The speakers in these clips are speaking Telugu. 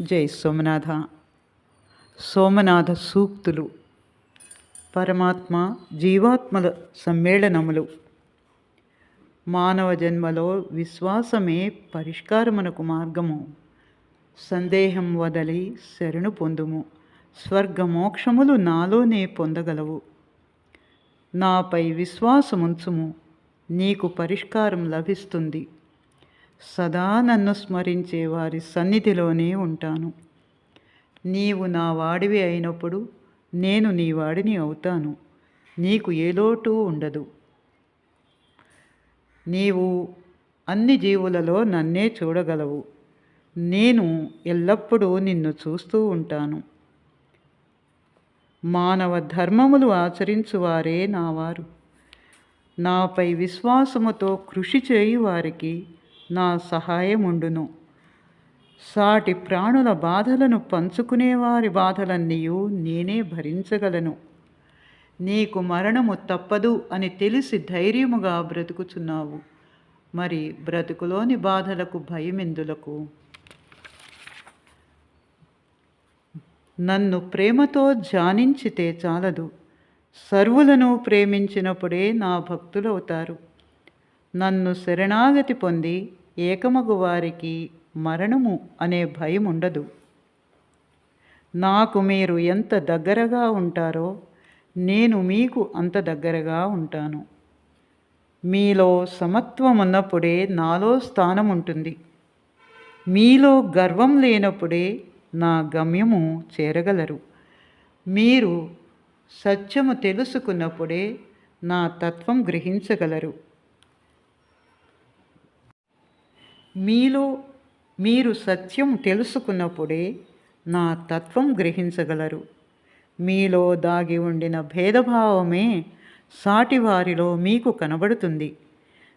జై సోమనాథ. సోమనాథ సూక్తులు. పరమాత్మ జీవాత్మల సమ్మేళనములు. మానవ జన్మలో విశ్వాసమే పరిష్కారమునకు మార్గము. సందేహం వదలి శరణు పొందుము. స్వర్గమోక్షములు నాలోనే పొందగలవు. నాపై విశ్వాసముంచుము. నీకు పరిష్కారం లభిస్తుంది. సదా నన్ను స్మరించే వారి సన్నిధిలోనే ఉంటాను. నీవు నా వాడివి అయినప్పుడు నేను నీ వాడిని అవుతాను. నీకు ఏ లోటు ఉండదు. నీవు అన్ని జీవులలో నన్నే చూడగలవు. నేను ఎల్లప్పుడూ నిన్ను చూస్తూ ఉంటాను. మానవ ధర్మములు ఆచరించువారే నావారు. నాపై విశ్వాసముతో కృషి చేయి వారికి నా సహాయముండును. సాటి ప్రాణుల బాధలను పంచుకునేవారి బాధలన్నీయు నేనే భరించగలను. నీకు మరణము తప్పదు అని తెలిసి ధైర్యముగా బ్రతుకుచున్నావు. మరి బ్రతుకులోని బాధలకు భయమెందులకు? నన్ను ప్రేమతో ధ్యానించితే చాలదు. సర్వులను ప్రేమించినప్పుడే నా భక్తులవుతారు. నన్ను శరణాగతి పొంది ఏకమగు వారికి మరణము అనే భయం ఉండదు నాకు మీరు ఎంత దగ్గరగా ఉంటారో నేను మీకు అంత దగ్గరగా ఉంటాను. మీలో సమత్వం ఉన్నప్పుడే నాలో స్థానం ఉంటుంది మీలో గర్వం లేనప్పుడే నా గమ్యము చేరగలరు. మీరు సత్యము తెలుసుకున్నప్పుడే నా తత్వం గ్రహించగలరు. మీలో మీరు సత్యం తెలుసుకున్నప్పుడే నా తత్వం గ్రహించగలరు. మీలో దాగి ఉండిన భేదభావమే సాటివారిలో మీకు కనబడుతుంది.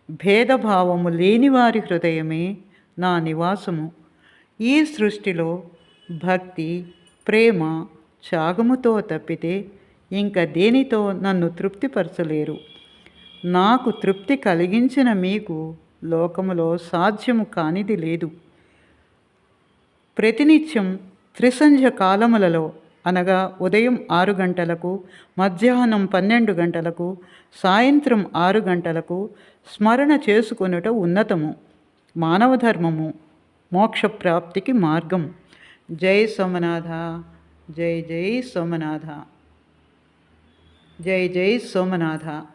భేదభావము లేని వారి హృదయమే నా నివాసము. ఈ సృష్టిలో భక్తి ప్రేమ త్యాగముతో తప్పితే ఇంక దేనితో నన్ను తృప్తిపరచలేరు? నాకు తృప్తి కలిగించిన మీకు లోకములో సాధ్యము కానిది లేదు. ప్రతినిత్యం త్రిసంధ్య కాలములలో అనగా ఉదయం ఆరు గంటలకు మధ్యాహ్నం పన్నెండు గంటలకు సాయంత్రం ఆరు గంటలకు స్మరణ చేసుకొనుట ఉన్నతము మానవ ధర్మము మోక్షప్రాప్తికి మార్గం. జై సోమనాథ జై జై సోమనాథ జై జై సోమనాథ.